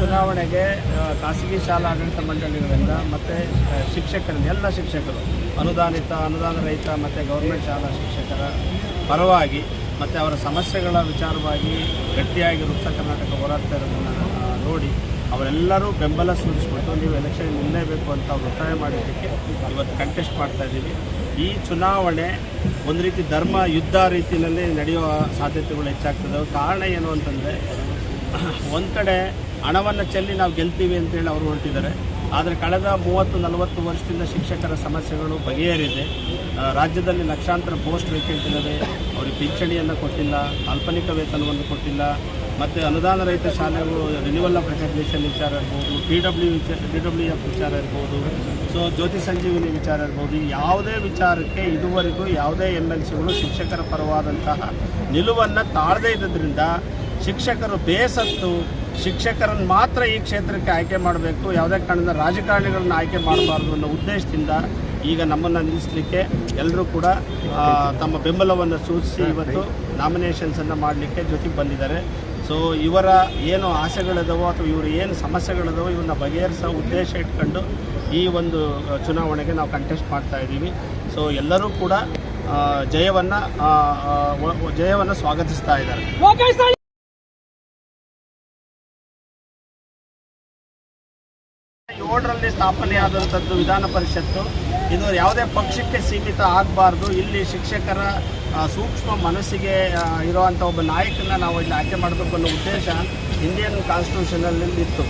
ಚುನಾವಣೆಗೆ ಖಾಸಗಿ ಶಾಲಾ ಆಡಳಿತ ಮಂಡಳಿಗಳಿಂದ ಮತ್ತು ಶಿಕ್ಷಕರಿಂದ ಎಲ್ಲ ಶಿಕ್ಷಕರು, ಅನುದಾನಿತ, ಅನುದಾನ ರಹಿತ ಮತ್ತು ಗೌರ್ಮೆಂಟ್ ಶಾಲಾ ಶಿಕ್ಷಕರ ಪರವಾಗಿ ಮತ್ತು ಅವರ ಸಮಸ್ಯೆಗಳ ವಿಚಾರವಾಗಿ ಗಟ್ಟಿಯಾಗಿ ವೃತ್ತ ಕರ್ನಾಟಕ ಹೋರಾಡ್ತಾ ಇರೋದನ್ನು ನೋಡಿ ಅವರೆಲ್ಲರೂ ಬೆಂಬಲ ಸೂಚಿಸ್ಬಿಟ್ಟು ನೀವು ಎಲೆಕ್ಷನ್ ನಿಲ್ಲಲೇಬೇಕು ಅಂತ ಒತ್ತಾಯ ಮಾಡಿದ್ದಕ್ಕೆ ಇವತ್ತು ಕಂಟೆಸ್ಟ್ ಮಾಡ್ತಾ ಇದ್ದೀವಿ. ಈ ಚುನಾವಣೆ ಒಂದು ರೀತಿ ಧರ್ಮ, ಯುದ್ಧ ರೀತಿಯಲ್ಲಿ ನಡೆಯುವ ಸಾಧ್ಯತೆಗಳು ಹೆಚ್ಚಾಗ್ತದೆ. ಕಾರಣ ಏನು ಅಂತಂದರೆ ಒಂದು ಕಡೆ ಹಣವನ್ನು ಚೆಲ್ಲಿ ನಾವು ಗೆಲ್ತೀವಿ ಅಂತೇಳಿ ಅವರು ಹೊರಟಿದ್ದಾರೆ. ಆದರೆ ಕಳೆದ ಮೂವತ್ತು, ನಲವತ್ತು ವರ್ಷದಿಂದ ಶಿಕ್ಷಕರ ಸಮಸ್ಯೆಗಳು ಬಗೆಹರಿದೆ. ರಾಜ್ಯದಲ್ಲಿ ಲಕ್ಷಾಂತರ ಪೋಸ್ಟ್ ವೇಕೆಂಟ್ ಇದ್ದಾವೆ ಅವರಿಗೆ ಪಿಂಚಣಿಯನ್ನು ಕೊಟ್ಟಿಲ್ಲ, ಕಾಲ್ಪನಿಕ ವೇತನವನ್ನು ಕೊಟ್ಟಿಲ್ಲ. ಮತ್ತು ಅನುದಾನ ರಹಿತ ಶಾಲೆಗಳು ರಿನಿವಲ್ ಆಫ್ ರೆಕಗ್ನೇಷನ್ ವಿಚಾರ ಇರ್ಬೋದು ಪಿ ಡಬ್ಲ್ಯೂ ವಿಚಾರ ಪಿ ಡಬ್ಲ್ಯೂ ಎಫ್ ವಿಚಾರ ಇರ್ಬೋದು. ಸೊ ಜ್ಯೋತಿ ಸಂಜೀವಿನಿ ವಿಚಾರ ಇರ್ಬೋದು. ಯಾವುದೇ ವಿಚಾರಕ್ಕೆ ಇದುವರೆಗೂ ಯಾವುದೇ ಎಂ ಎಲ್ ಸಿಗಳು ಶಿಕ್ಷಕರ ಪರವಾದಂತಹ ನಿಲುವನ್ನು ತಾಳದೇ ಇದ್ದರಿಂದ ಶಿಕ್ಷಕರು ಬೇಸತ್ತು, ಶಿಕ್ಷಕರನ್ನು ಮಾತ್ರ ಈ ಕ್ಷೇತ್ರಕ್ಕೆ ಆಯ್ಕೆ ಮಾಡಬೇಕು, ಯಾವುದೇ ಕಾರಣದಿಂದ ರಾಜಕಾರಣಿಗಳನ್ನ ಆಯ್ಕೆ ಮಾಡಬಾರ್ದು ಅನ್ನೋ ಉದ್ದೇಶದಿಂದ ಈಗ ನಮ್ಮನ್ನು ನಿಲ್ಲಿಸಲಿಕ್ಕೆ ಎಲ್ಲರೂ ಕೂಡ ತಮ್ಮ ಬೆಂಬಲವನ್ನು ಸೂಚಿಸಿ ಇವತ್ತು ನಾಮಿನೇಷನ್ಸನ್ನು ಮಾಡಲಿಕ್ಕೆ ಜೊತೆಗೆ ಬಂದಿದ್ದಾರೆ. ಸೊ ಇವರ ಏನು ಆಸೆಗಳಿದಾವೋ ಅಥವಾ ಇವರು ಏನು ಸಮಸ್ಯೆಗಳಿದಾವೋ ಇವನ್ನ ಬಗೆಹರಿಸೋ ಉದ್ದೇಶ ಇಟ್ಕೊಂಡು ಈ ಒಂದು ಚುನಾವಣೆಗೆ ನಾವು ಕಂಟೆಸ್ಟ್ ಮಾಡ್ತಾ ಇದ್ದೀವಿ. ಸೊ ಎಲ್ಲರೂ ಕೂಡ ಜಯವನ್ನು ಜಯವನ್ನು ಸ್ವಾಗತಿಸ್ತಾ ಇದ್ದಾರೆ. ಏಳರಲ್ಲಿ ಸ್ಥಾಪನೆಯಾದಂಥದ್ದು ವಿಧಾನ ಪರಿಷತ್ತು. ಇದು ಯಾವುದೇ ಪಕ್ಷಕ್ಕೆ ಸೀಮಿತ ಆಗಬಾರ್ದು. ಇಲ್ಲಿ ಶಿಕ್ಷಕರ ಸೂಕ್ಷ್ಮ ಮನಸ್ಸಿಗೆ ಇರುವಂಥ ಒಬ್ಬ ನಾಯಕನ ನಾವು ಇಲ್ಲಿ ಆಯ್ಕೆ ಮಾಡಬೇಕು ಅನ್ನೋ ಉದ್ದೇಶ ಇಂಡಿಯನ್ ಕಾನ್ಸ್ಟಿಟ್ಯೂಷನಲ್ಲಿ ಇತ್ತು.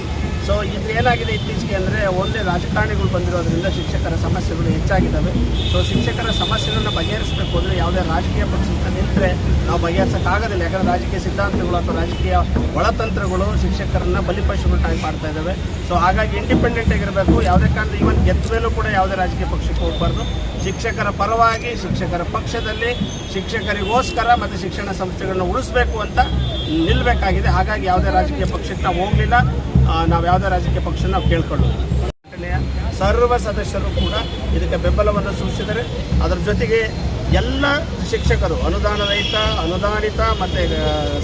ಸೊ ಇದು ಏನಾಗಿದೆ ಇತ್ತೀಚೆಗೆ ಅಂದರೆ ಒಳ್ಳೆ ರಾಜಕಾರಣಿಗಳು ಬಂದಿರೋದ್ರಿಂದ ಶಿಕ್ಷಕರ ಸಮಸ್ಯೆಗಳು ಹೆಚ್ಚಾಗಿದ್ದಾವೆ. ಸೊ ಶಿಕ್ಷಕರ ಸಮಸ್ಯೆಗಳನ್ನ ಬಗೆಹರಿಸಬೇಕು ಅಂದರೆ ಯಾವುದೇ ರಾಜಕೀಯ ಪಕ್ಷದಿಂದ ನಿಂತರೆ ನಾವು ಬಗೆಹರಿಸೋಕ್ಕಾಗೋದಿಲ್ಲ. ಯಾಕಂದರೆ ರಾಜಕೀಯ ಸಿದ್ಧಾಂತಗಳು ಅಥವಾ ರಾಜಕೀಯ ಒಳತಂತ್ರಗಳು ಶಿಕ್ಷಕರನ್ನ ಬಲಿಪಶುಗಳನ್ನಾಗಿ ಮಾಡ್ತಾ ಇದ್ದಾವೆ. ಸೊ ಹಾಗಾಗಿ ಇಂಡಿಪೆಂಡೆಂಟ್ ಆಗಿರಬೇಕು. ಯಾವುದೇ ಕಾರಣ ಈವನ್ ಗೆದ್ದ ಕೂಡ ಯಾವುದೇ ರಾಜಕೀಯ ಪಕ್ಷಕ್ಕೆ ಹೋಗಬಾರ್ದು. ಶಿಕ್ಷಕರ ಪರವಾಗಿ, ಶಿಕ್ಷಕರ ಪಕ್ಷದಲ್ಲಿ ಶಿಕ್ಷಕರಿಗೋಸ್ಕರ ಮತ್ತು ಶಿಕ್ಷಣ ಸಂಸ್ಥೆಗಳನ್ನ ಉಳಿಸ್ಬೇಕು ಅಂತ ನಿಲ್ಲಬೇಕಾಗಿದೆ ಹಾಗಾಗಿ ಯಾವುದೇ ರಾಜಕೀಯ ಪಕ್ಷಕ್ಕೆ ನಾವು ಹೋಗಲಿಲ್ಲ. ನಾವು ಯಾವುದೇ ರಾಜಕೀಯ ಪಕ್ಷ ನಾವು ಕೇಳ್ಕೊಳ್ಳೋದು ಸರ್ವ ಸದಸ್ಯರು ಕೂಡ ಇದಕ್ಕೆ ಬೆಂಬಲವನ್ನು ಸೂಚಿಸಿದರೆ ಅದರ ಜೊತೆಗೆ ಎಲ್ಲ ಶಿಕ್ಷಕರು ಅನುದಾನ ರಹಿತ ಅನುದಾನಿತ ಮತ್ತು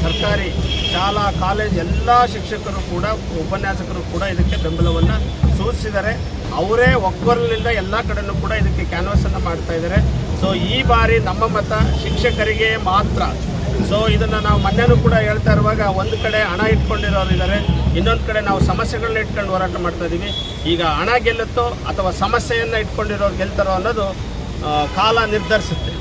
ಸರ್ಕಾರಿ ಶಾಲಾ, ಕಾಲೇಜ್ ಎಲ್ಲ ಶಿಕ್ಷಕರು ಕೂಡ, ಉಪನ್ಯಾಸಕರು ಕೂಡ ಇದಕ್ಕೆ ಬೆಂಬಲವನ್ನು ಸೂಚಿಸಿದ್ದಾರೆ ಅವರೇ ಒಕ್ಕೊರಲಿಂದ ಎಲ್ಲ ಕಡೆಯೂ ಕೂಡ ಇದಕ್ಕೆ ಕ್ಯಾನ್ವಾಸನ್ನು ಮಾಡ್ತಾ ಇದ್ದಾರೆ. ಸೊ ಈ ಬಾರಿ ನಮ್ಮ ಮತ ಶಿಕ್ಷಕರಿಗೆ ಮಾತ್ರ. ಸೊ ಇದನ್ನು ನಾವು ಮೊನ್ನೆನೂ ಕೂಡ ಹೇಳ್ತಾ ಇರುವಾಗ ಒಂದು ಕಡೆ ಹಣ ಇಟ್ಕೊಂಡಿರೋರು ಇದ್ದಾರೆ ಇನ್ನೊಂದು ಕಡೆ ನಾವು ಸಮಸ್ಯೆಗಳನ್ನ ಇಟ್ಕೊಂಡು ಹೋರಾಟ ಮಾಡ್ತಾ ಇದ್ದೀವಿ ಈಗ ಹಣ ಗೆಲ್ಲುತ್ತೋ ಅಥವಾ ಸಮಸ್ಯೆಯನ್ನು ಇಟ್ಕೊಂಡಿರೋರು ಗೆಲ್ತಾರೋ ಅನ್ನೋದು ಕಾಲ ನಿರ್ಧರಿಸುತ್ತೆ.